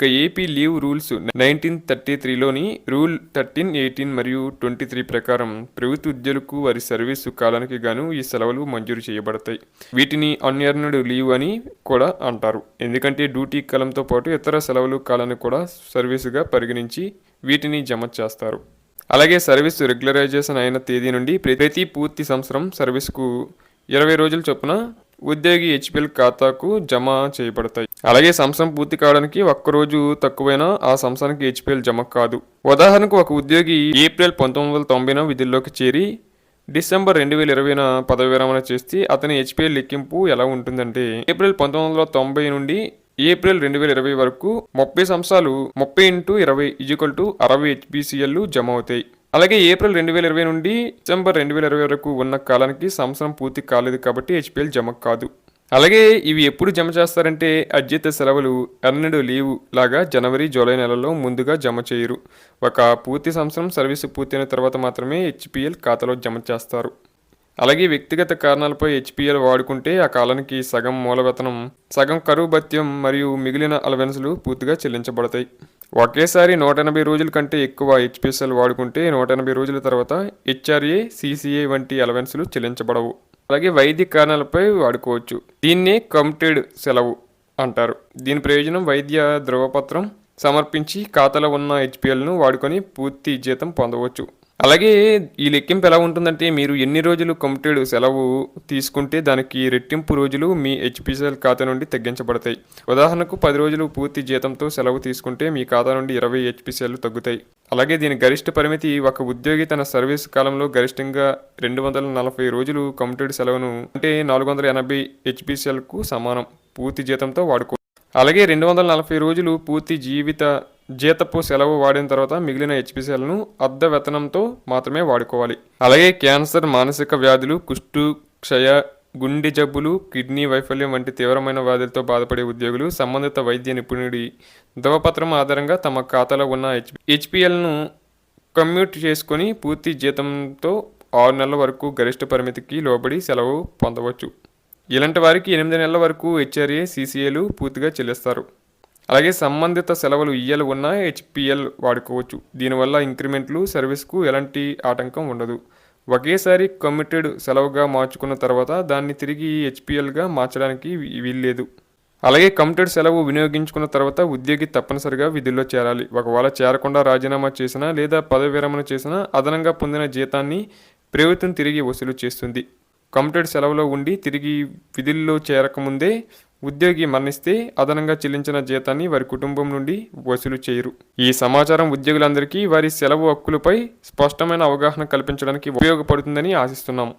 ఇక AP leave rules nineteen thirty త్రీలోని rule thirteen eighteen మరియు twenty three ప్రకారం ప్రభుత్వ ఉద్యోగులకు వారి సర్వీసు కాలానికి గాను ఈ సెలవులు మంజూరు చేయబడతాయి. వీటిని అన్ఎర్నడ్ లీవ్ అని కూడా అంటారు. ఎందుకంటే డ్యూటీ కాలంతో పాటు ఇతర సెలవులు కాలాన్ని కూడా సర్వీసుగా పరిగణించి వీటిని జమ చేస్తారు. అలాగే సర్వీసు రెగ్యులరైజేషన్ అయిన తేదీ నుండి ప్రతి పూర్తి సంవత్సరం సర్వీస్కు ఇరవై రోజుల చొప్పున ఉద్యోగి హెచ్పిఎల్ ఖాతాకు జమ చేయబడతాయి. అలాగే సంవత్సరం పూర్తి కావడానికి ఒక్కరోజు తక్కువైనా ఆ సంవత్సరానికి హెచ్పిఎల్ జమ కాదు. ఉదాహరణకు ఒక ఉద్యోగి ఏప్రిల్ పంతొమ్మిది వందల తొంభైన విధుల్లోకి చేరి డిసెంబర్ రెండు వేల ఇరవైన పదవి విరమణ చేస్తే అతని హెచ్పిఎల్ లెక్కింపు ఎలా ఉంటుందంటే ఏప్రిల్ పంతొమ్మిది వందల తొంభై నుండి ఏప్రిల్ రెండు వేల ఇరవై వరకు ముప్పై సంవత్సరాలు ముప్పై ఇంటూ ఇరవై ఈజ్వల్ టు అరవై హెచ్పిసిఎల్ జమ అవుతాయి. అలాగే ఏప్రిల్ రెండు వేల ఇరవై నుండి డిసెంబర్ రెండు వేల ఇరవై వరకు ఉన్న కాలానికి సంవత్సరం పూర్తి కాలేదు కాబట్టి హెచ్పిఎల్ జమ కాదు. అలాగే ఇవి ఎప్పుడు జమ చేస్తారంటే అధ్యత సెలవులు ఎన్నడూ లీవు లాగా జనవరి జూలై నెలలో ముందుగా జమ చేయరు. ఒక పూర్తి సంవత్సరం సర్వీసు పూర్తయిన తర్వాత మాత్రమే హెచ్పిఎల్ ఖాతాలో జమ చేస్తారు. అలాగే వ్యక్తిగత కారణాలపై హెచ్పిఎల్ వాడుకుంటే ఆ కాలానికి సగం మూలవేతనం సగం కరువు భత్యం మరియు మిగిలిన అలవెన్సులు పూర్తిగా చెల్లించబడతాయి. ఒకేసారి నూట ఎనభై రోజుల కంటే ఎక్కువ హెచ్పిఎస్ఎల్ వాడుకుంటే నూట ఎనభై రోజుల తర్వాత హెచ్ఆర్ఏ సిసిఏ వంటి అలవెన్సులు చెల్లించబడవు. అలాగే వైద్య కారణాలపై వాడుకోవచ్చు. దీన్నే కమిటెడ్ సెలవు అంటారు. దీని ప్రయోజనం వైద్య ధృవపత్రం సమర్పించి ఖాతాలో ఉన్న హెచ్పిఎల్ను వాడుకొని పూర్తి జీతం పొందవచ్చు. అలాగే ఈ లెక్కింపు ఎలా ఉంటుందంటే మీరు ఎన్ని రోజులు కమిటెడ్ సెలవు తీసుకుంటే దానికి రెట్టింపు రోజులు మీ హెచ్పిసిఎల్ ఖాతా నుండి తగ్గించబడతాయి. ఉదాహరణకు పది రోజులు పూర్తి జీతంతో సెలవు తీసుకుంటే మీ ఖాతా నుండి ఇరవై హెచ్పిసిఎల్ తగ్గుతాయి. అలాగే దీని గరిష్ట పరిమితి ఒక ఉద్యోగి తన సర్వీస్ కాలంలో గరిష్టంగా రెండు వందల నలభై రోజులు కమిటెడ్ సెలవును అంటే నాలుగు వందల ఎనభై హెచ్పిసిఎల్కు సమానం పూర్తి జీతంతో వాడుకో అలాగే రెండు వందల నలభై రోజులు పూర్తి జీవిత జీతపు సెలవు వాడిన తర్వాత మిగిలిన హెచ్పిసిఎల్ను అర్ధ వేతనంతో మాత్రమే వాడుకోవాలి. అలాగే క్యాన్సర్ మానసిక వ్యాధులు కుష్టు క్షయ గుండె జబ్బులు కిడ్నీ వైఫల్యం వంటి తీవ్రమైన వ్యాధులతో బాధపడే ఉద్యోగులు సంబంధిత వైద్య నిపుణుడి ధృవపత్రం ఆధారంగా తమ ఖాతాలో ఉన్న హెచ్ హెచ్పిఎల్ను కమ్యూట్ చేసుకొని పూర్తి జీతంతో ఆరు నెలల వరకు గరిష్ట పరిమితికి లోబడి సెలవు పొందవచ్చు. ఇలాంటి వారికి ఎనిమిది నెలల వరకు హెచ్ఆర్ఏ సీసీఏలు పూర్తిగా చెల్లిస్తారు. అలాగే సంబంధిత సెలవులు ఇయ్యలు ఉన్న హెచ్పిఎల్ వాడుకోవచ్చు. దీనివల్ల ఇంక్రిమెంట్లు సర్వీస్కు ఎలాంటి ఆటంకం ఉండదు. ఒకేసారి కమిటెడ్ సెలవుగా మార్చుకున్న తర్వాత దాన్ని తిరిగి హెచ్పిఎల్గా మార్చడానికి వీల్లేదు. అలాగే కమిటెడ్ సెలవు వినియోగించుకున్న తర్వాత ఉద్యోగి తప్పనిసరిగా విధుల్లో చేరాలి. ఒకవేళ చేరకుండా రాజీనామా చేసినా లేదా పదవి విరమణ చేసినా అదనంగా పొందిన జీతాన్ని ప్రభుత్వం తిరిగి వసూలు చేస్తుంది. కమిటెడ్ సెలవులో ఉండి తిరిగి విధుల్లో చేరకముందే ఉద్యోగి మరణిస్తే అదనంగా చెల్లించిన జీతాన్ని వారి కుటుంబం నుండి వసూలు చేయరు. ఈ సమాచారం ఉద్యోగులందరికీ వారి సెలవు హక్కులపై స్పష్టమైన అవగాహన కల్పించడానికి ఉపయోగపడుతుందని ఆశిస్తున్నాము.